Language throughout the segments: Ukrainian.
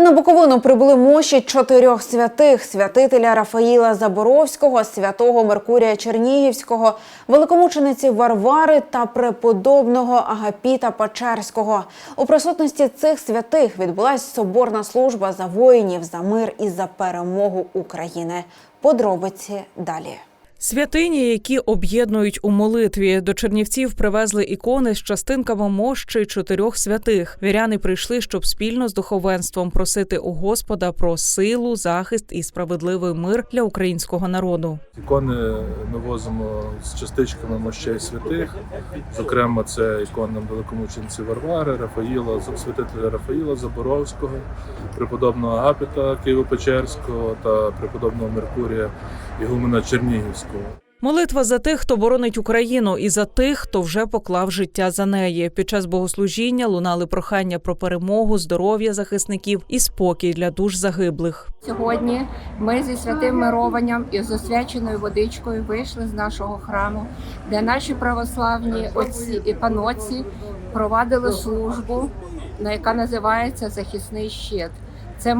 На Буковину прибули мощі чотирьох святих: святителя Рафаїла Заборовського, святого Меркурія Чернігівського, великомучениці Варвари та преподобного Агапіта Печерського. У присутності цих святих відбулася соборна служба за воїнів, за мир і за перемогу України. Подробиці далі. Святині, які об'єднують у молитві, до Чернівців привезли ікони з частинками мощі чотирьох святих. Віряни прийшли, щоб спільно з духовенством просити у Господа про силу, захист і справедливий мир для українського народу. Ікони ми возимо з частичками мощей святих. Зокрема, це ікона великомучениці Варвари, Рафаїла, святителя Рафаїла Заборовського, преподобного Агапіта Києво-Печерського та преподобного Меркурія Ігумена Чернігівського. Молитва за тих, хто боронить Україну, і за тих, хто вже поклав життя за неї. Під час богослужіння лунали прохання про перемогу, здоров'я захисників і спокій для душ загиблих. Сьогодні ми зі святим мированням і з освяченою водичкою вийшли з нашого храму, де наші православні отці і паноці провадили службу, на яка називається Захисний щит. Це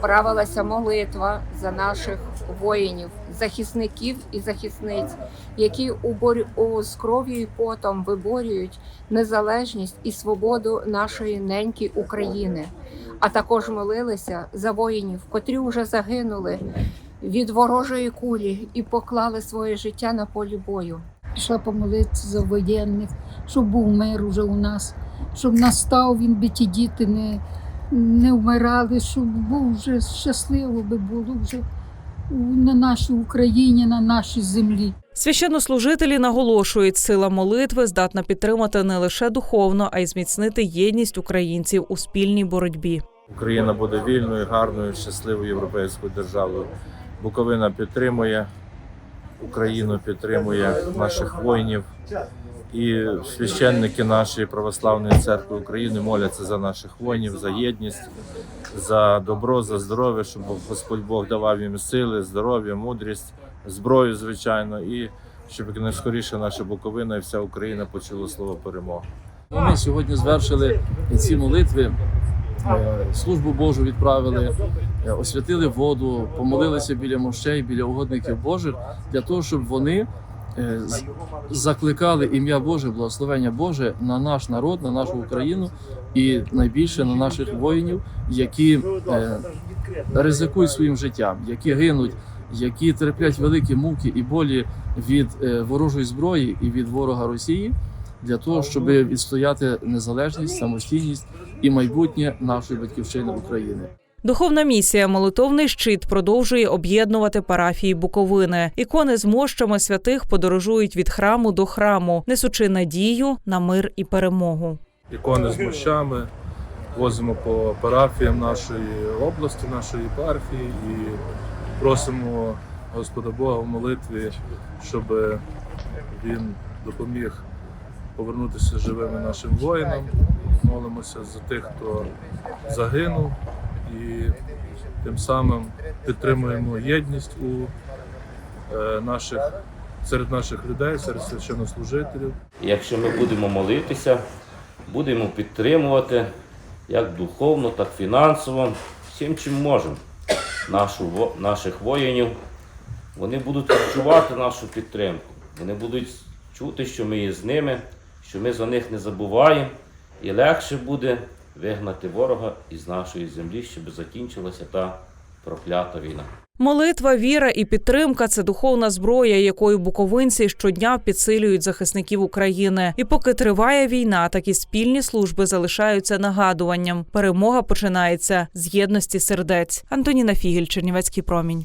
правилася молитва за наших воїнів, захисників і захисниць, які у борю у- з кров'ю і потом виборюють незалежність і свободу нашої неньки України а також молилися за воїнів, котрі вже загинули від ворожої кулі і поклали своє життя на полі бою. пішла помолитися за воєнних, щоб був мир уже у нас, щоб настав він би ті діти не, не вмирали, щоб був вже щасливо би було вже на нашій Україні, на нашій землі. Священнослужителі наголошують, сила молитви здатна підтримати не лише духовно, а й зміцнити єдність українців у спільній боротьбі. Україна буде вільною, гарною, щасливою європейською державою. Буковина підтримує Україну, підтримує наших воїнів. І священники нашої православної церкви України моляться за наших воїнів, за єдність, за добро, за здоров'я, щоб Господь Бог давав їм сили, здоров'я, мудрість, зброю, звичайно, і щоб найскоріше наша Буковина і вся Україна почула слово перемоги. Ми сьогодні звершили ці молитви, е, службу Божу відправили, е, освятили воду, помолилися біля мощей, біля угодників Божих, для того, щоб вони закликали ім'я Боже, благословення Боже на наш народ, на нашу Україну і найбільше на наших воїнів, які е, ризикують своїм життям, які гинуть, які терплять великі муки і болі від е, ворожої зброї і від ворога Росії для того, щоб відстояти незалежність, самостійність і майбутнє нашої батьківщини України. Духовна місія Молитовний щит продовжує об'єднувати парафії Буковини. Ікони з мощами святих подорожують від храму до храму, несучи надію на мир і перемогу. Ікони з мощами возимо по парафіям нашої області, нашої єпархії і просимо Господа Бога в молитві, щоб він допоміг повернутися живими нашим воїнам. Молимося за тих, хто загинув, тим самим підтримуємо єдність у е, наших серед наших людей, серед священнослужителів. Якщо ми будемо молитися, будемо підтримувати як духовно, так і фінансово, всім чим можемо нашу, наших воїнів. Вони будуть відчувати нашу підтримку. Вони будуть чути, що ми є з ними, що ми за них не забуваємо, і легше буде вигнати ворога із нашої землі, щоб закінчилася та проклята війна. Молитва, віра і підтримка це духовна зброя, якою буковинці щодня підсилюють захисників України. І поки триває війна, такі спільні служби залишаються нагадуванням. Перемога починається з єдності сердець. Антоніна Фігель, Чернівецький промінь.